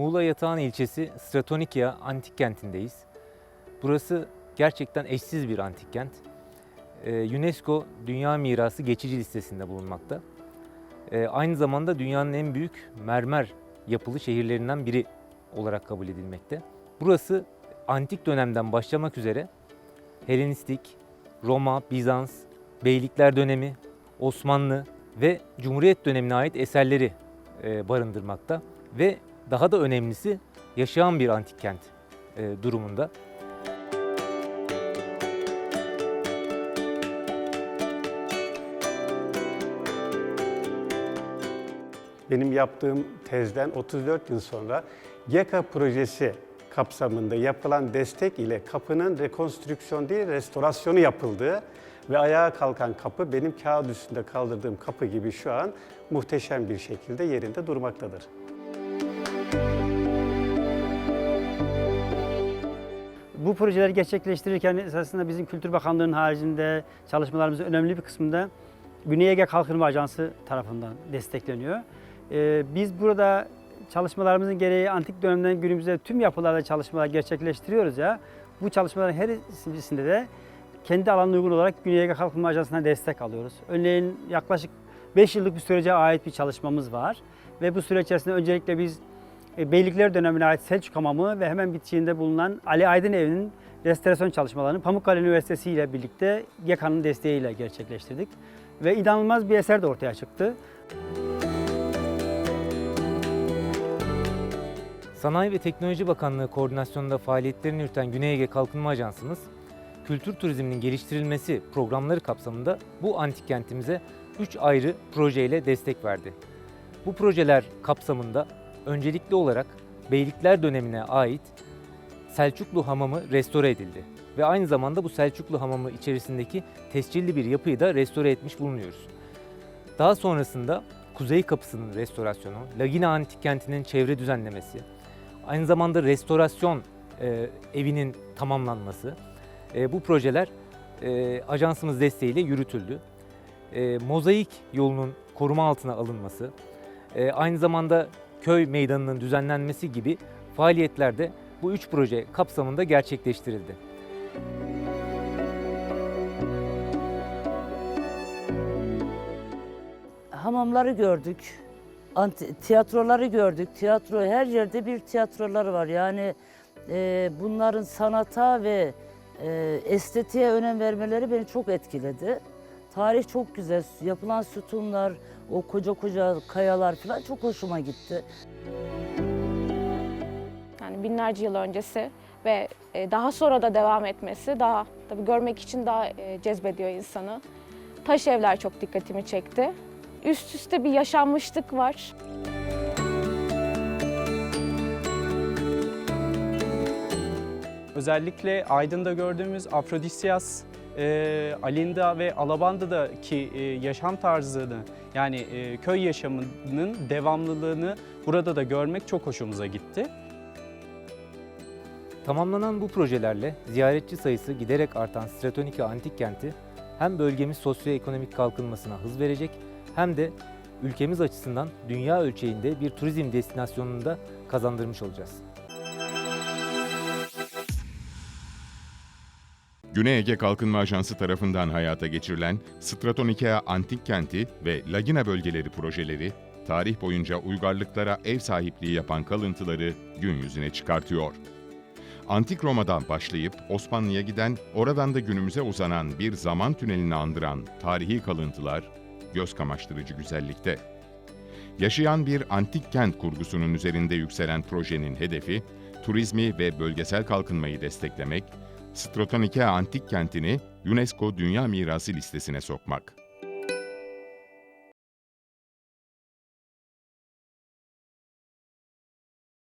Muğla Yatağan ilçesi Stratonikya antik kentindeyiz. Burası gerçekten eşsiz bir antik kent. Ee, UNESCO Dünya Mirası geçici listesinde bulunmakta. Ee, aynı zamanda dünyanın en büyük mermer yapılı şehirlerinden biri olarak kabul edilmekte. Burası antik dönemden başlamak üzere Helenistik, Roma, Bizans, Beylikler dönemi, Osmanlı ve Cumhuriyet dönemine ait eserleri e, barındırmakta ve daha da önemlisi yaşayan bir antik kent e, durumunda. Benim yaptığım tezden 34 yıl sonra GEKA projesi kapsamında yapılan destek ile kapının rekonstrüksiyon değil restorasyonu yapıldığı ve ayağa kalkan kapı benim kağıt üstünde kaldırdığım kapı gibi şu an muhteşem bir şekilde yerinde durmaktadır. Bu projeleri gerçekleştirirken esasında bizim Kültür Bakanlığı'nın haricinde çalışmalarımızın önemli bir kısmında Güney Ege Kalkınma Ajansı tarafından destekleniyor. Ee, biz burada çalışmalarımızın gereği antik dönemden günümüze tüm yapılarda çalışmalar gerçekleştiriyoruz ya. Bu çalışmaların her birisinde de kendi alanına uygun olarak Güney Ege Kalkınma Ajansı'na destek alıyoruz. Örneğin yaklaşık 5 yıllık bir sürece ait bir çalışmamız var. Ve bu süreç içerisinde öncelikle biz Beylikler dönemine ait Selçuk Hamamı ve hemen bitişiğinde bulunan Ali Aydın Evi'nin restorasyon çalışmalarını Pamukkale Üniversitesi ile birlikte GEKA'nın desteğiyle gerçekleştirdik. Ve inanılmaz bir eser de ortaya çıktı. Sanayi ve Teknoloji Bakanlığı koordinasyonunda faaliyetlerini yürüten Güney Ege Kalkınma Ajansımız, kültür turizminin geliştirilmesi programları kapsamında bu antik kentimize 3 ayrı projeyle destek verdi. Bu projeler kapsamında öncelikli olarak Beylikler dönemine ait Selçuklu Hamamı restore edildi ve aynı zamanda bu Selçuklu Hamamı içerisindeki tescilli bir yapıyı da restore etmiş bulunuyoruz. Daha sonrasında Kuzey Kapısı'nın restorasyonu, Lagina Antik Kenti'nin çevre düzenlemesi, aynı zamanda restorasyon e, evinin tamamlanması, e, bu projeler e, ajansımız desteğiyle yürütüldü. E, mozaik yolunun koruma altına alınması, e, aynı zamanda köy meydanının düzenlenmesi gibi faaliyetler de bu üç proje kapsamında gerçekleştirildi. hamamları gördük. Tiyatroları gördük. Tiyatro her yerde bir tiyatroları var. Yani e, bunların sanata ve e, estetiğe önem vermeleri beni çok etkiledi. Tarih çok güzel. Yapılan sütunlar, o koca koca kayalar falan çok hoşuma gitti. Yani binlerce yıl öncesi ve e, daha sonra da devam etmesi daha tabii görmek için daha e, cezbediyor insanı. Taş evler çok dikkatimi çekti. Üst üste bir yaşanmışlık var. Özellikle Aydın'da gördüğümüz Afrodisyas, e, Alinda ve Alabanda'daki e, yaşam tarzını yani e, köy yaşamının devamlılığını burada da görmek çok hoşumuza gitti. Tamamlanan bu projelerle ziyaretçi sayısı giderek artan Stratonika Antik Kenti hem bölgemiz sosyoekonomik kalkınmasına hız verecek hem de ülkemiz açısından dünya ölçeğinde bir turizm destinasyonunu da kazandırmış olacağız. Güney Ege Kalkınma Ajansı tarafından hayata geçirilen Stratonikea Antik Kenti ve Lagina bölgeleri projeleri, tarih boyunca uygarlıklara ev sahipliği yapan kalıntıları gün yüzüne çıkartıyor. Antik Roma'dan başlayıp Osmanlı'ya giden, oradan da günümüze uzanan bir zaman tünelini andıran tarihi kalıntılar göz kamaştırıcı güzellikte. Yaşayan bir antik kent kurgusunun üzerinde yükselen projenin hedefi, turizmi ve bölgesel kalkınmayı desteklemek, Stratonikea Antik Kenti'ni UNESCO Dünya Mirası listesine sokmak.